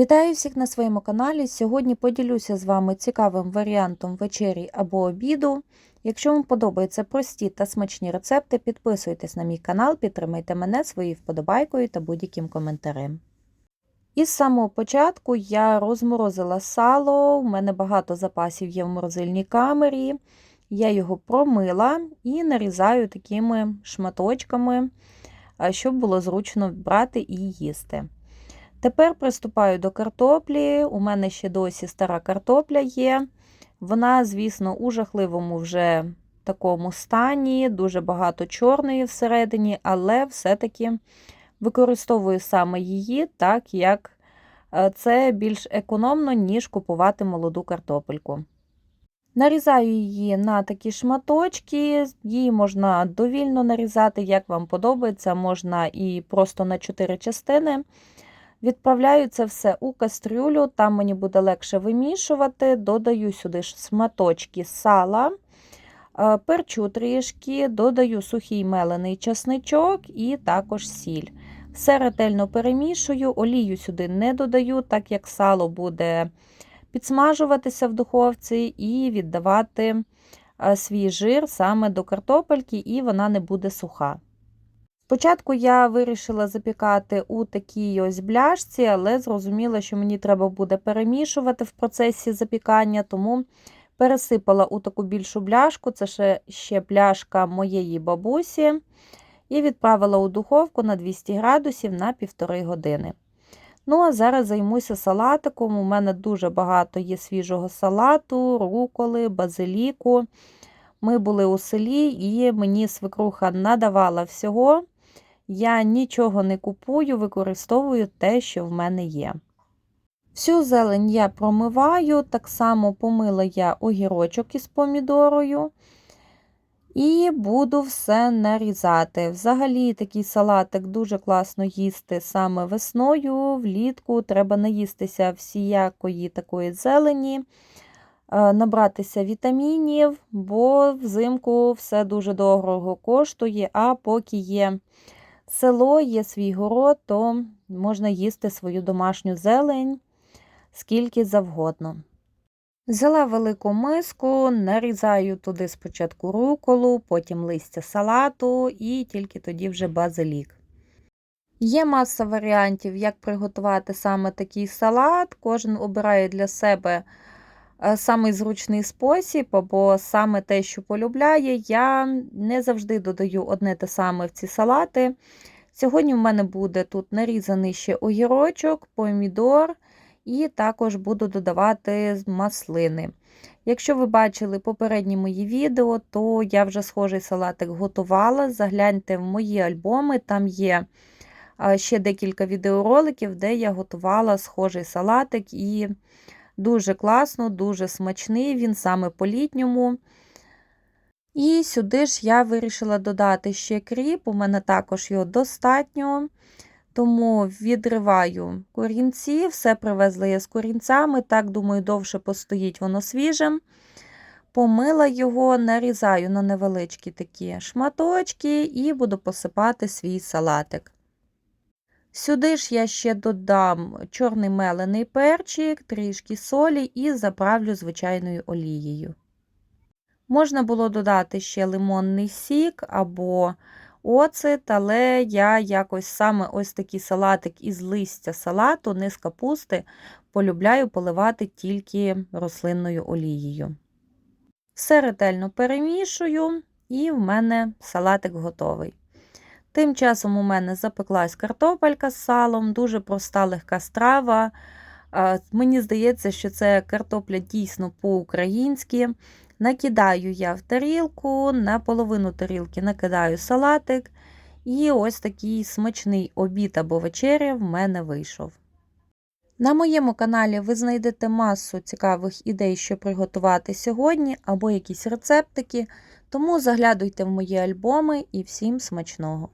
Вітаю всіх на своєму каналі. Сьогодні поділюся з вами цікавим варіантом вечері або обіду. Якщо вам подобаються прості та смачні рецепти, підписуйтесь на мій канал, підтримайте мене своєю вподобайкою та будь-яким коментарем. І з самого початку я розморозила сало, у мене багато запасів є в морозильній камері. Я його промила і нарізаю такими шматочками, щоб було зручно брати і їсти. Тепер приступаю до картоплі. У мене ще досі стара картопля є. Вона, звісно, у жахливому вже такому стані, дуже багато чорної всередині, але все-таки використовую саме її, так як це більш економно, ніж купувати молоду картопельку. Нарізаю її на такі шматочки, її можна довільно нарізати, як вам подобається, можна і просто на 4 частини. Відправляю це все у кастрюлю, там мені буде легше вимішувати. Додаю сюди шматочки сала, перчу трішки, додаю сухий мелений чесничок і також сіль. Все ретельно перемішую, олію сюди не додаю, так як сало буде підсмажуватися в духовці і віддавати свій жир саме до картопельки, і вона не буде суха. Спочатку я вирішила запікати у такій ось бляшці, але зрозуміла, що мені треба буде перемішувати в процесі запікання, тому пересипала у таку більшу бляшку, це ще, ще пляшка моєї бабусі, і відправила у духовку на 200 градусів на півтори години. Ну, а зараз займуся салатиком. У мене дуже багато є свіжого салату, руколи, базиліку. Ми були у селі, і мені свекруха надавала всього. Я нічого не купую, використовую те, що в мене є. Всю зелень я промиваю, так само помила я огірочок із помідорою. І буду все нарізати. Взагалі, такий салатик дуже класно їсти саме весною, влітку. Треба наїстися всіякої такої зелені, набратися вітамінів, бо взимку все дуже дорого коштує, а поки є село, є свій город, то можна їсти свою домашню зелень скільки завгодно. Взяла велику миску, нарізаю туди спочатку руколу, потім листя салату і тільки тоді вже базилік. Є маса варіантів, як приготувати саме такий салат. Кожен обирає для себе самий зручний спосіб, або саме те, що полюбляє. Я не завжди додаю одне те саме в ці салати. Сьогодні в мене буде тут нарізаний ще огірочок, помідор. І також буду додавати маслини. Якщо ви бачили попередні мої відео, то я вже схожий салатик готувала. Загляньте в мої альбоми, там є ще декілька відеороликів, де я готувала схожий салатик, і дуже класно, дуже смачний, він саме по-літньому. І сюди ж я вирішила додати ще кріп, у мене також його достатньо. Тому відриваю корінці, все привезла я з корінцями, так, думаю, довше постоїть воно свіжим. Помила його, нарізаю на невеличкі такі шматочки і буду посипати свій салатик. Сюди ж я ще додам чорний мелений перчик, трішки солі і заправлю звичайною олією. Можна було додати ще лимонний сік або оцет, але я якось саме ось такий салатик із листя салату, не з капусти, полюбляю поливати тільки рослинною олією. Все ретельно перемішую, і в мене салатик готовий. Тим часом у мене запеклась картопелька з салом, дуже проста легка страва. Мені здається, що це картопля дійсно по-українськи. Накидаю я в тарілку, на половину тарілки накидаю салатик. І ось такий смачний обід або вечеря в мене вийшов. На моєму каналі ви знайдете масу цікавих ідей, що приготувати сьогодні, або якісь рецептики, тому заглядуйте в мої альбоми і всім смачного!